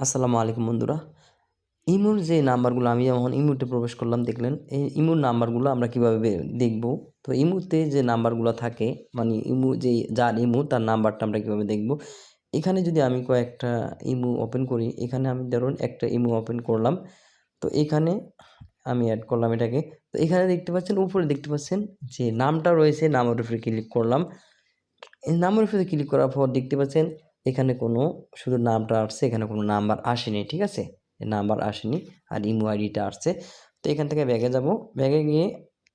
আসসালামু আলাইকুম বন্ধুরা। ইমুর যে নাম্বারগুলো, আমি যখন ইমুতে প্রবেশ করলাম, দেখলেন, এই ইমুর নাম্বারগুলো আমরা কীভাবে দেখব? তো ইমুতে যে নাম্বারগুলো থাকে মানে ইমু, যে যার ইমু, তার নাম্বারটা আমরা কীভাবে দেখব? এখানে যদি আমি কয়েকটা ইমু ওপেন করি, এখানে আমি ধরুন একটা ইমু ওপেন করলাম। তো এখানে আমি অ্যাড করলাম এটাকে। তো এখানে দেখতে পাচ্ছেন, উপরে দেখতে পাচ্ছেন, যে নামটা রয়েছে, নামের উপরে ক্লিক করলাম। এই নামের উপরে ক্লিক করার পর দেখতে পাচ্ছেন এখানে কোনো শুধু নামটা আসছে এখানে কোনো নাম্বার আসেনি ঠিক আছে? নাম্বার আসেনি আর ইমো আইডিটা আসছে। তো এখান থেকে ব্যাগে যাব। ব্যাগে গিয়ে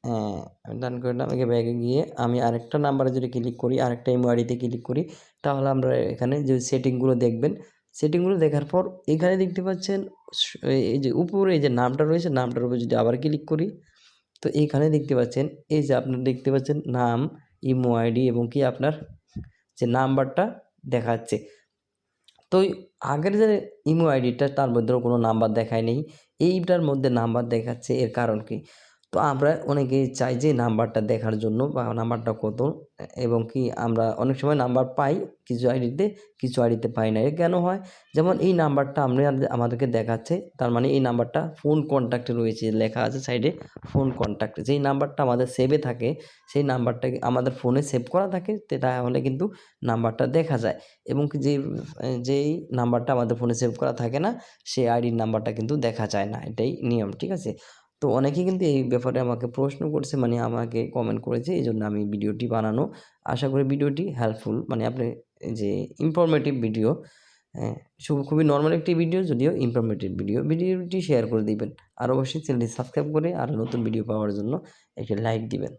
আহ, আমি ডান করলাম এগে ব্যাগে গিয়ে আমি আরেকটা নাম্বারে যদি ক্লিক করি আরেকটা ইমো আইডিতে ক্লিক করি তাহলে আমরা এখানে যে সেটিংগুলো দেখবেন সেটিংগুলো দেখার পর এখানে দেখতে পাচ্ছেন এই যে উপরে এই যে নামটা রয়েছে নামটার উপর যদি আবার ক্লিক করি তো এইখানে দেখতে পাচ্ছেন এই যে আপনার দেখতে পাচ্ছেন নাম ইমো আইডি এবং কি আপনার যে নাম্বারটা দেখাচ্ছে তো আগের যে ইমো আইডিটা, তার মধ্যেও কোনো নাম্বার দেখায় নেই। এইটার মধ্যে নাম্বার দেখাচ্ছে, এর কারণ কি? তো আমরা অনেকেই চাই যে নাম্বারটা দেখার জন্য বা নাম্বারটা কত এবং কি আমরা অনেক সময় নাম্বার পাই, কিছু আইডিতে কিছু আইডিতে পাই না। কেন হয়? যেমন এই নাম্বারটা আমরা আমাদেরকে দেখাচ্ছে, তার মানে এই নাম্বারটা ফোন কন্ট্যাক্টে রয়েছে, লেখা আছে সাইডে ফোন কন্ট্যাক্ট। যেই নাম্বারটা আমাদের সেভে থাকে, সেই নাম্বারটা আমাদের ফোনে সেভ করা থাকে তাহলে কিন্তু নাম্বারটা দেখা যায়। এবং কি যে, যেই নাম্বারটা আমাদের ফোনে সেভ করা থাকে না, সেই আইডির নাম্বারটা কিন্তু দেখা যায় না। এটাই নিয়ম, ঠিক আছে? তো অনেকেই কিন্তু এই ব্যাপারে আমাকে প্রশ্ন করছে মানে আমাকে কমেন্ট করেছে এই জন্য আমি ভিডিওটি বানানো আশা করি ভিডিওটি হেল্পফুল মানে আপনি যে ইনফরমেটিভ ভিডিও হ্যাঁ খুবই নর্মাল একটি ভিডিও যদিও ইনফরমেটিভ ভিডিও ভিডিওটি শেয়ার করে দিবেন। আর অবশ্যই চ্যানেলটি সাবস্ক্রাইব করে আর নতুন ভিডিও পাওয়ার জন্য একটি লাইক দিবেন।